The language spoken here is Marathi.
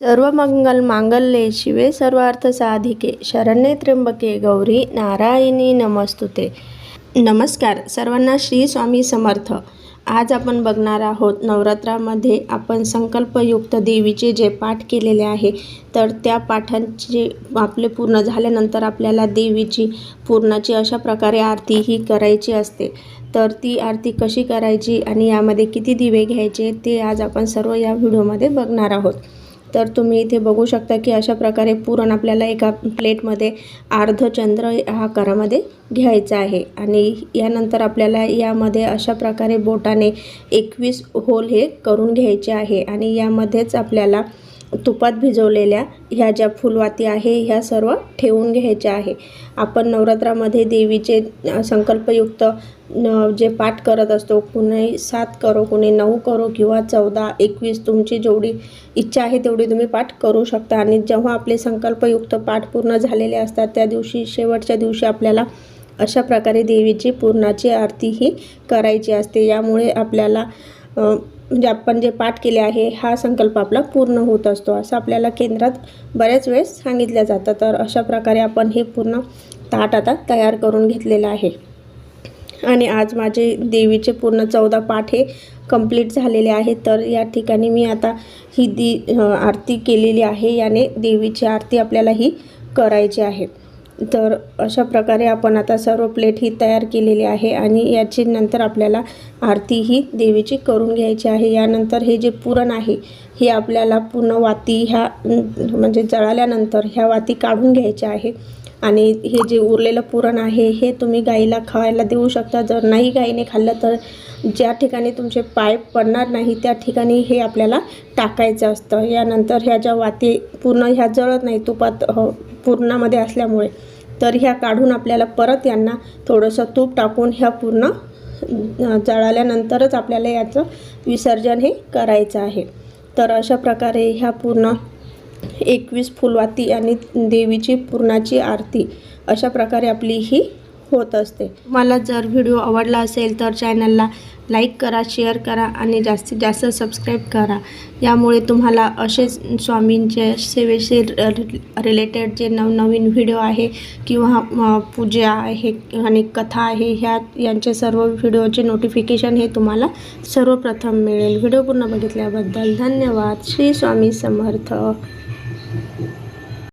सर्व मंगल मांगल्ये शिवे सर्वार्थ साधिके शरण्ये त्र्यंबके गौरी नारायणी नमस्तुते नमस्कार सर्वांना श्री स्वामी समर्थ आज आपण बघणार आहोत नवरात्रामध्ये आपण संकल्पयुक्त देवीचे जे पाठ केलेले आहे तर त्या पाठांचे आपले पूर्ण झाल्यानंतर आपल्याला देवीची पूर्णाची अशा प्रकारे आरती ही करायची असते. तर ती आरती कशी करायची आणि यामध्ये किती दिवे घ्यायचे ते आज आपण सर्व या व्हिडिओमध्ये बघणार आहोत. तर तुम्ही इथे बघू शकता की अशा प्रकारे पुरण आपल्याला एका प्लेटमध्ये अर्धचंद्र हा आकारामध्ये घ्यायचा आहे. आणि यानंतर आपल्याला यामध्ये अशा प्रकारे बोटाने एकवीस होल हे करून घ्यायचे आहे. आणि यामध्येच आपल्याला तुपात भिजवलेल्या ह्या ज्या फुलवाती आहे ह्या सर्व ठेवून घ्यायच्या आहे. आपण नवरात्रामध्ये देवीचे संकल्पयुक्त जे पाठ करत असतो कुणी सात करो कुणी नऊ करो किंवा चौदा एकवीस तुमची जेवढी इच्छा आहे तेवढी तुम्ही पाठ करू शकता. आणि जेव्हा आपले संकल्पयुक्त पाठ पूर्ण झालेले असतात त्या दिवशी शेवटच्या दिवशी आपल्याला अशा प्रकारे देवीची पूर्णाची आरती ही करायची असते. यामुळे आपल्याला म्हणजे आपण जे पाठ केले आहे हा संकल्प आपला पूर्ण होत असतो. असं आपल्याला केंद्रात बऱ्याच वेळेस सांगितलं जातं. तर अशा प्रकारे आपण हे पूर्ण ताट आता तयार करून घेतलेलं आहे. आणि आज माझे देवीचे पूर्ण चौदा पाठ हे कंप्लीट झालेले आहेत. तर या ठिकाणी मी आता ही दी आरती केलेली आहे. याने देवीची आरती आपल्याला ही करायची आहे. तर अशा प्रकारे आपण आता सर्व प्लेट ही तयार केलेली आहे आणि याची नंतर आपल्याला आरती ही देवीची करून घ्यायची आहे. यानंतर हे जे पुरण आहे हे आपल्याला पूर्ण वाती ह्या म्हणजे जळाल्यानंतर ह्या वाती काढून घ्यायच्या आहे. आणि हे जे उरलेलं पुरण आहे हे तुम्ही गाईला खायला देऊ शकता. जर नाही गाईने खाल्लं तर ज्या ठिकाणी तुमचे पाय पडणार नाही त्या ठिकाणी हे आपल्याला टाकायचं असतं. यानंतर ह्या ज्या वाती पूर्ण ह्या जळत नाही तुपात हो, पूर्णामध्ये असल्यामुळे तर ह्या काढून आपल्याला परत यांना थोडंसं तूप टाकून ह्या पूर्ण जळाल्यानंतरच आपल्याला याचं विसर्जन हे करायचं आहे. तर अशा प्रकारे ह्या पूर्ण एकवीस फुलवाती आणि देवीची पूर्णाची आरती अशा प्रकारे आपली ही होत असते. मला जर व्हिडिओ आवडला असेल तर चॅनलला लाईक करा शेअर करा आणि जास्तीत जास्त सबस्क्राईब करा. यामुळे तुम्हाला असेच स्वामींचे सेवेशी रिलेटेड जे नवनवीन व्हिडिओ आहे किंवा पूजा आहे आणि कथा आहे ह्या यांचे सर्व व्हिडिओचे नोटिफिकेशन हे तुम्हाला सर्वप्रथम मिळेल. व्हिडिओ पूर्ण बघितल्याबद्दल धन्यवाद. श्री स्वामी समर्थ.